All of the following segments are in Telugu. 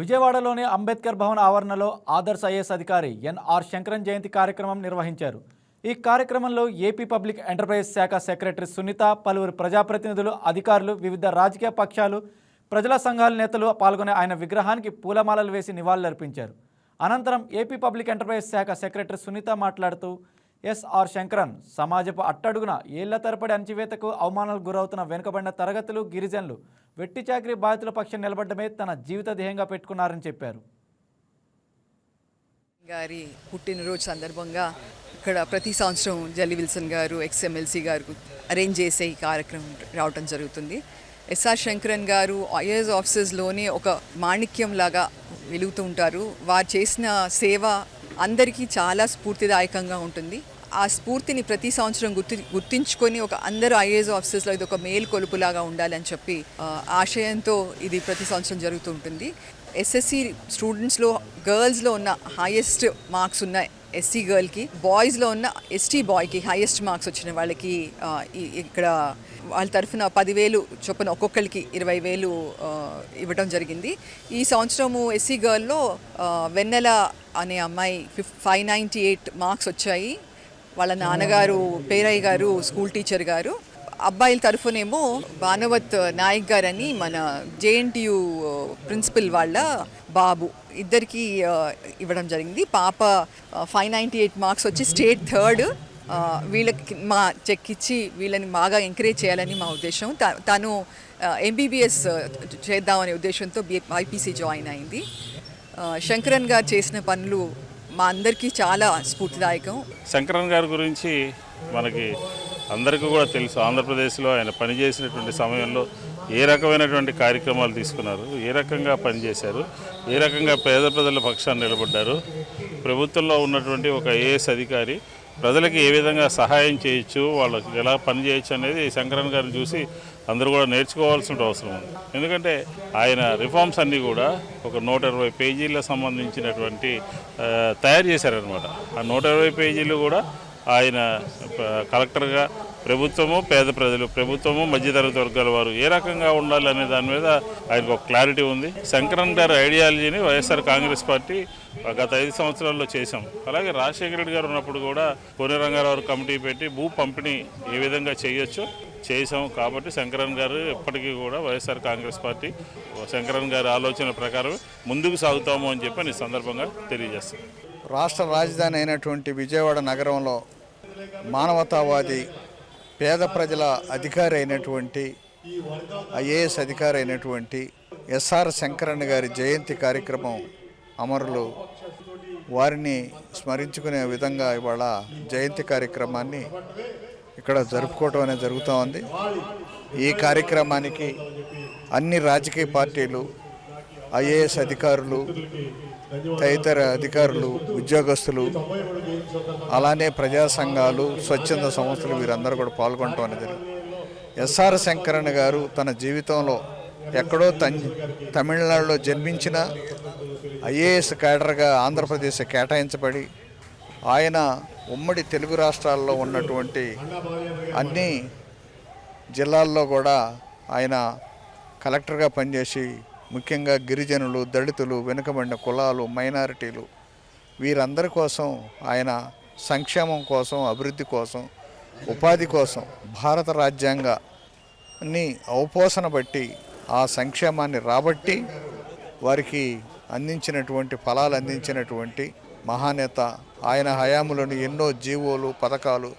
విజయవాడలోని అంబేద్కర్ భవన్ ఆవరణలో ఆదర్శ ఐఏఎస్ అధికారి ఎన్ఆర్ శంకరన్ జయంతి కార్యక్రమం నిర్వహించారు. ఈ కార్యక్రమంలో ఏపీ పబ్లిక్ ఎంటర్ప్రైజ్ శాఖ సెక్రటరీ సునీత పలువురు ప్రజాప్రతినిధులు అధికారులు వివిధ రాజకీయ పక్షాలు ప్రజల సంఘాల నేతలు పాల్గొనే ఆయన విగ్రహానికి పూలమాలలు వేసి నివాళులర్పించారు. అనంతరం ఏపీ పబ్లిక్ ఎంటర్ప్రైజ్ శాఖ సెక్రటరీ సునీత మాట్లాడుతూ ఎస్ఆర్ శంకరన్ సమాజపు అట్టడుగున ఏళ్ళ తరబడి అణచివేతకు అవమానాలకు గురవుతున్న వెనుకబడిన తరగతులు గిరిజనులు వెట్టి చాకరీ బాధితుల పక్షం నిలబడమే తన జీవిత ధ్యేయంగా పెట్టుకున్నారని చెప్పారు. గారి పుట్టినరోజు సందర్భంగా ఇక్కడ ప్రతి సంవత్సరం జల్లి విల్సన్ గారు ఎక్స్ఎమ్ఎల్సీ గారు అరేంజ్ చేసే ఈ కార్యక్రమం రావటం జరుగుతుంది. ఎస్ఆర్ శంకరన్ గారు ఐఏఎస్ ఆఫీసర్స్లోనే ఒక మాణిక్యం లాగా వెలుగుతూ ఉంటారు. వారు చేసిన సేవ అందరికీ చాలా స్ఫూర్తిదాయకంగా ఉంటుంది. ఆ స్ఫూర్తిని ప్రతి సంవత్సరం గుర్తి గుర్తించుకొని ఒక అందరూ ఐఏఎస్ ఆఫీసర్స్లో ఇది ఒక మేలు కొలుపులాగా ఉండాలని చెప్పి ఆశయంతో ఇది ప్రతి సంవత్సరం జరుగుతూ ఉంటుంది. ఎస్ఎస్సి స్టూడెంట్స్లో గర్ల్స్లో ఉన్న హైయెస్ట్ మార్క్స్ ఉన్న ఎస్సీ గర్ల్కి బాయ్స్లో ఉన్న ఎస్టీ బాయ్కి హైయెస్ట్ మార్క్స్ వచ్చిన వాళ్ళకి ఇక్కడ వాళ్ళ తరఫున పదివేలు చొప్పున ఒక్కొక్కరికి ఇరవై వేలు ఇవ్వడం జరిగింది. ఈ సంవత్సరము ఎస్సీ గర్ల్లో వెన్నెల అనే అమ్మాయి ఫిఫ్ ఫైవ్ నైంటీ ఎయిట్ మార్క్స్ వచ్చాయి. వాళ్ళ నాన్నగారు పేరయ్య గారు స్కూల్ టీచర్ గారు. అబ్బాయిల తరఫునేమో భానవత్ నాయక్ గారని మన జేఎన్టీయు ప్రిన్సిపల్ వాళ్ళ బాబు. ఇద్దరికి ఇవ్వడం జరిగింది. పాప ఫైవ్ నైంటీ ఎయిట్ మార్క్స్ వచ్చి స్టేట్ థర్డ్. వీళ్ళకి మా చెక్ ఇచ్చి వీళ్ళని బాగా ఎంకరేజ్ చేయాలని మా ఉద్దేశం. త- తను ఎంబీబీఎస్ చేద్దామనే ఉద్దేశంతో బి ఐపీసీ జాయిన్ అయింది. శంకరన్ గారు చేసిన పనులు మా అందరికీ చాలా స్ఫూర్తిదాయకం. శంకరన్ గారి గురించి మనకి అందరికీ కూడా తెలుసు. ఆంధ్రప్రదేశ్లో ఆయన పనిచేసినటువంటి సమయంలో ఏ రకమైనటువంటి కార్యక్రమాలు తీసుకున్నారు ఏ రకంగా పనిచేశారు ఏ రకంగా పేద ప్రజల పక్షాన్ని నిలబడ్డారు ప్రభుత్వంలో ఉన్నటువంటి ఒక ఏఎస్ అధికారి ప్రజలకి ఏ విధంగా సహాయం చేయొచ్చు వాళ్ళకి ఎలా పనిచేయచ్చు అనేది శంకరన్ గారిని చూసి అందరూ కూడా నేర్చుకోవాల్సిన అవసరం ఉంది. ఎందుకంటే ఆయన రిఫార్మ్స్ అన్నీ కూడా ఒక నూట ఇరవై పేజీలకు సంబంధించినటువంటి తయారు చేశారనమాట ఆ నూట ఇరవై పేజీలు కూడా ఆయన కలెక్టర్గా ప్రభుత్వము పేద ప్రజలు ప్రభుత్వము మధ్యతరగతి వర్గాల వారు ఏ రకంగా ఉండాలి అనే దాని మీద ఆయనకు ఒక క్లారిటీ ఉంది. శంకరన్ గారి ఐడియాలజీని వైఎస్ఆర్ కాంగ్రెస్ పార్టీ గత ఐదు సంవత్సరాల్లో చేశాం. అలాగే రాజశేఖర రెడ్డి గారు ఉన్నప్పుడు కూడా కోని రంగారావు కమిటీ పెట్టి భూ పంపిణీ ఏ విధంగా చేయొచ్చో చేశాం కాబట్టి శంకరన్ గారు ఎప్పటికీ కూడా వైఎస్ఆర్ కాంగ్రెస్ పార్టీ శంకరన్ గారి ఆలోచన ప్రకారం ముందుకు సాగుతాము అని చెప్పి ఈ సందర్భంగా తెలియజేస్తాను. రాష్ట్ర రాజధాని అయినటువంటి విజయవాడ నగరంలో మానవతావాది పేద ప్రజల అధికారి అయినటువంటి ఐఏఎస్ అధికారి అయినటువంటి ఎస్ఆర్ శంకరన్ గారి జయంతి కార్యక్రమం అమరులు వారిని స్మరించుకునే విధంగా ఇవాళ జయంతి కార్యక్రమాన్ని ఇక్కడ జరుపుకోవటం అనేది జరుగుతూ ఉంది. ఈ కార్యక్రమానికి అన్ని రాజకీయ పార్టీలు ఐఏఎస్ అధికారులు తదితర అధికారులు ఉద్యోగస్తులు అలానే ప్రజా సంఘాలు స్వచ్ఛంద సంస్థలు వీరందరూ కూడా పాల్గొనటం అనేది ఎస్ఆర్ శంకరన్ గారు తన జీవితంలో ఎక్కడో తమిళనాడులో జన్మించిన ఐఏఎస్ క్యాడర్గా ఆంధ్రప్రదేశ్ కేటాయించబడి ఆయన ఉమ్మడి తెలుగు రాష్ట్రాల్లో ఉన్నటువంటి అన్ని జిల్లాల్లో కూడా ఆయన కలెక్టర్గా పనిచేసి ముఖ్యంగా గిరిజనులు దళితులు వెనుకబడిన కులాలు మైనారిటీలు వీరందరి కోసం ఆయన సంక్షేమం కోసం అభివృద్ధి కోసం ఉపాధి కోసం భారత రాజ్యాంగాన్ని అవపోసన బట్టి ఆ సంక్షేమాన్ని రాబట్టి వారికి అందించినటువంటి ఫలాలు అందించినటువంటి మహానేత. ఆయన హయాములను ఎన్నో జీవోలు పథకాలు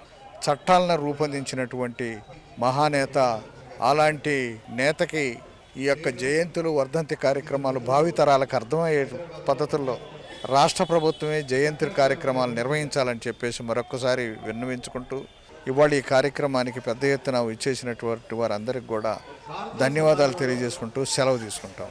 చట్టాలను రూపొందించినటువంటి మహానేత. అలాంటి నేతకి ఈ యొక్క జయంతులు వర్ధంతి కార్యక్రమాలు భావితరాలకు అర్థమయ్యే పద్ధతుల్లో రాష్ట్ర ప్రభుత్వమే జయంతి కార్యక్రమాలు నిర్వహించాలని చెప్పేసి మరొకసారి విన్నవించుకుంటూ ఇవాళ ఈ కార్యక్రమానికి పెద్ద ఎత్తున ఇచ్చేసినటువంటి వారందరికీ కూడా ధన్యవాదాలు తెలియజేసుకుంటూ సెలవు తీసుకుంటాం.